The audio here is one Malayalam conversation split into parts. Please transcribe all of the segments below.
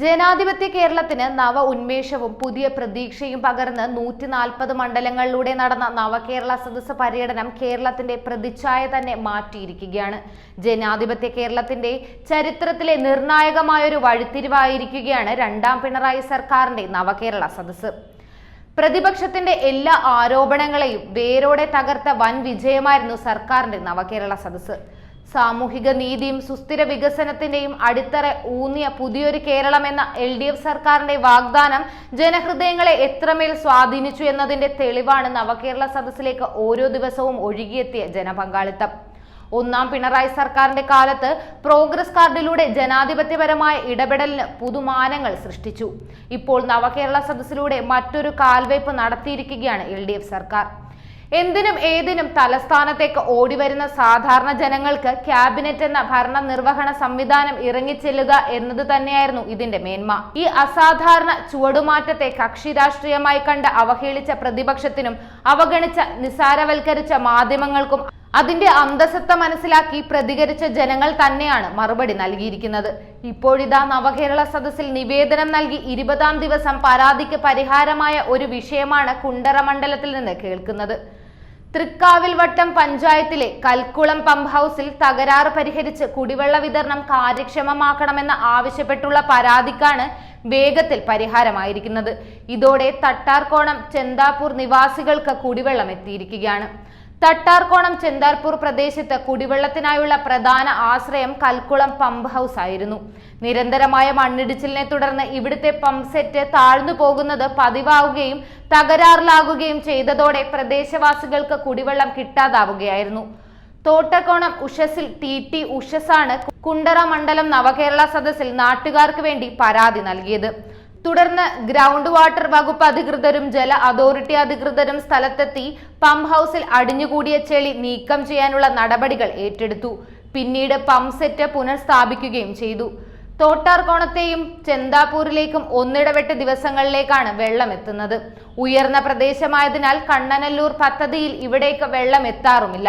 ജനാധിപത്യ കേരളത്തിന് നവ ഉന്മേഷവും പുതിയ പ്രതീക്ഷയും പകർന്ന് നൂറ്റി നാൽപ്പത് മണ്ഡലങ്ങളിലൂടെ നടന്ന നവകേരള സദസ് പര്യടനം കേരളത്തിന്റെ പ്രതിച്ഛായ തന്നെ മാറ്റിയിരിക്കുകയാണ്. ജനാധിപത്യ കേരളത്തിന്റെ ചരിത്രത്തിലെ നിർണായകമായൊരു വഴിത്തിരിവായിരിക്കുകയാണ് രണ്ടാം പിണറായി സർക്കാരിന്റെ നവകേരള സദസ് പ്രതിപക്ഷത്തിന്റെ എല്ലാ ആരോപണങ്ങളെയും വേരോടെ തകർത്ത വൻ വിജയമായിരുന്നു സർക്കാരിന്റെ നവകേരള സദസ്സ്. സാമൂഹിക നീതിയും സുസ്ഥിര വികസനത്തിന്റെയും അടിത്തറ ഊന്നിയ പുതിയൊരു കേരളം എന്ന എൽ ഡി എഫ് സർക്കാരിന്റെ വാഗ്ദാനം ജനഹൃദയങ്ങളെ എത്രമേൽ സ്വാധീനിച്ചു എന്നതിന്റെ തെളിവാണ് നവകേരള സദസ്സിലേക്ക് ഓരോ ദിവസവും ഒഴുകിയെത്തിയ ജനപങ്കാളിത്തം. ഒന്നാം പിണറായി സർക്കാരിന്റെ കാലത്ത് പ്രോഗ്രസ് കാർഡിലൂടെ ജനാധിപത്യപരമായ ഇടപെടലിന് പുതുമാനങ്ങൾ സൃഷ്ടിച്ചു. ഇപ്പോൾ നവകേരള സദസ്സിലൂടെ മറ്റൊരു കാൽവയ്പ് നടത്തിയിരിക്കുകയാണ് എൽ സർക്കാർ. എന്തിനും ഏതിനും തലസ്ഥാനത്തേക്ക് ഓടിവരുന്ന സാധാരണ ജനങ്ങൾക്ക് ക്യാബിനറ്റ് എന്ന ഭരണ നിർവഹണ സംവിധാനം ഇറങ്ങിച്ചെല്ലുക എന്നത് തന്നെയായിരുന്നു ഇതിന്റെ മേന്മ. ഈ അസാധാരണ ചുവടുമാറ്റത്തെ കക്ഷി രാഷ്ട്രീയമായി കണ്ട് അവഹേളിച്ച പ്രതിപക്ഷത്തിനും അവഗണിച്ച നിസാരവൽക്കരിച്ച മാധ്യമങ്ങൾക്കും അതിന്റെ അന്തസത്ത മനസ്സിലാക്കി പ്രതികരിച്ച ജനങ്ങൾ തന്നെയാണ് മറുപടി നൽകിയിരിക്കുന്നത്. ഇപ്പോഴിതാ നവകേരള സദസ്സിൽ നിവേദനം നൽകി ഇരുപതാം ദിവസം പരാതിക്ക് പരിഹാരമായ ഒരു വിഷയമാണ് കുണ്ടറ മണ്ഡലത്തിൽ നിന്ന് കേൾക്കുന്നത്. തൃക്കാവിൽ വട്ടം പഞ്ചായത്തിലെ കൽക്കുളം പമ്പ് ഹൗസിൽ തകരാറ് പരിഹരിച്ച് കുടിവെള്ള വിതരണം കാര്യക്ഷമമാക്കണമെന്ന് ആവശ്യപ്പെട്ടുള്ള പരാതിക്കാണ് വേഗത്തിൽ പരിഹാരമായിരിക്കുന്നത്. ഇതോടെ തട്ടാർകോണം ചെന്താപ്പൂർ നിവാസികൾക്ക് കുടിവെള്ളം എത്തിയിരിക്കുകയാണ്. തട്ടാർകോണം ചെന്താർപൂർ പ്രദേശത്ത് കുടിവെള്ളത്തിനായുള്ള പ്രധാന ആശ്രയം കൽക്കുളം പമ്പ് ഹൗസ് ആയിരുന്നു. നിരന്തരമായ മണ്ണിടിച്ചിലിനെ തുടർന്ന് ഇവിടുത്തെ പമ്പ് സെറ്റ് താഴ്ന്നു പോകുന്നത് പതിവാവുകയും തകരാറിലാകുകയും ചെയ്തതോടെ പ്രദേശവാസികൾക്ക് കുടിവെള്ളം കിട്ടാതാവുകയായിരുന്നു. തോട്ടക്കോണം ഉഷസിൽ ടി ടി ഉഷസാണ് കുണ്ടറ മണ്ഡലം നവകേരള സദസ്സിൽ നാട്ടുകാർക്ക് വേണ്ടി പരാതി നൽകിയത്. തുടർന്ന് ഗ്രൗണ്ട് വാട്ടർ വകുപ്പ് അധികൃതരും ജല അതോറിറ്റി അധികൃതരും സ്ഥലത്തെത്തി പമ്പ് ഹൗസിൽ അടിഞ്ഞുകൂടിയ ചെളി നീക്കം ചെയ്യാനുള്ള നടപടികൾ ഏറ്റെടുത്തു. പിന്നീട് പമ്പ് സെറ്റ് പുനഃസ്ഥാപിക്കുകയും ചെയ്തു. തോട്ടാർകോണത്തെയും ചെന്താപൂരിലേക്കും ഒന്നിടവിട്ട ദിവസങ്ങളിലേക്കാണ് വെള്ളം എത്തുന്നത്. ഉയർന്ന പ്രദേശമായതിനാൽ കണ്ണനല്ലൂർ പദ്ധതിയിൽ ഇവിടേക്ക് വെള്ളം എത്താറുമില്ല.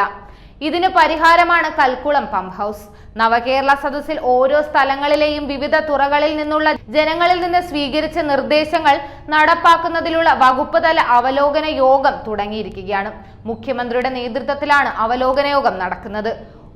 ഇതിന് പരിഹാരമാണ് കൽക്കുളം പമ്പ് ഹൗസ് നവകേരള സദസ്സിൽ ഓരോ സ്ഥലങ്ങളിലെയും വിവിധ തുറകളിൽ നിന്നുള്ള ജനങ്ങളിൽ നിന്ന് സ്വീകരിച്ച നിർദ്ദേശങ്ങൾ നടപ്പാക്കുന്നതിലുള്ള വകുപ്പ് തല അവലോകന യോഗം തുടങ്ങിയിരിക്കുകയാണ്. മുഖ്യമന്ത്രിയുടെ നേതൃത്വത്തിലാണ് അവലോകന യോഗം നടക്കുന്നത്.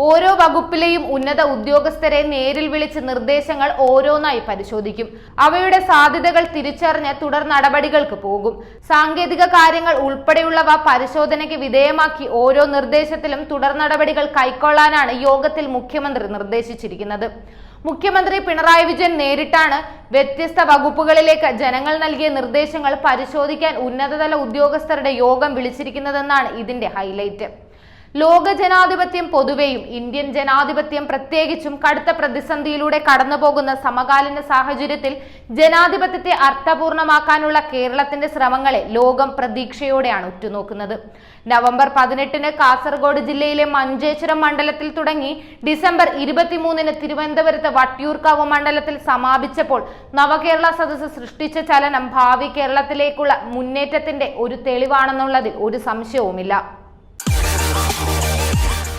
ഓരോ വകുപ്പിലെയും ഉന്നത ഉദ്യോഗസ്ഥരെ നേരിൽ വിളിച്ച് നിർദ്ദേശങ്ങൾ ഓരോന്നായി പരിശോധിക്കും. അവയുടെ സാധ്യതകൾ തിരിച്ചറിഞ്ഞ് തുടർ നടപടികൾക്ക് പോകും. സാങ്കേതിക കാര്യങ്ങൾ ഉൾപ്പെടെയുള്ളവ പരിശോധനയ്ക്ക് വിധേയമാക്കി ഓരോ നിർദ്ദേശത്തിലും തുടർ നടപടികൾ കൈക്കൊള്ളാനാണ് യോഗത്തിൽ മുഖ്യമന്ത്രി നിർദ്ദേശിച്ചിരിക്കുന്നത്. മുഖ്യമന്ത്രി പിണറായി വിജയൻ നേരിട്ടാണ് വ്യത്യസ്ത വകുപ്പുകളിലേക്ക് ജനങ്ങൾ നൽകിയ നിർദ്ദേശങ്ങൾ പരിശോധിക്കാൻ ഉന്നതതല ഉദ്യോഗസ്ഥരുടെ യോഗം വിളിച്ചിരിക്കുന്നതെന്നാണ് ഇതിന്റെ ഹൈലൈറ്റ്. ലോക ജനാധിപത്യം പൊതുവെയും ഇന്ത്യൻ ജനാധിപത്യം പ്രത്യേകിച്ചും കടുത്ത പ്രതിസന്ധിയിലൂടെ കടന്നുപോകുന്ന സമകാലീന സാഹചര്യത്തിൽ ജനാധിപത്യത്തെ അർത്ഥപൂർണമാക്കാനുള്ള കേരളത്തിന്റെ ശ്രമങ്ങളെ ലോകം പ്രതീക്ഷയോടെയാണ് ഉറ്റുനോക്കുന്നത്. നവംബർ പതിനെട്ടിന് കാസർഗോഡ് ജില്ലയിലെ മഞ്ചേശ്വരം മണ്ഡലത്തിൽ തുടങ്ങി ഡിസംബർ ഇരുപത്തിമൂന്നിന് തിരുവനന്തപുരത്ത് വട്ടിയൂർക്കാവ് മണ്ഡലത്തിൽ സമാപിച്ചപ്പോൾ നവകേരള സദസ്സ് സൃഷ്ടിച്ച ചലനം ഭാവി കേരളത്തിലേക്കുള്ള മുന്നേറ്റത്തിന്റെ ഒരു തെളിവാണെന്നുള്ളതിൽ ഒരു സംശയവുമില്ല.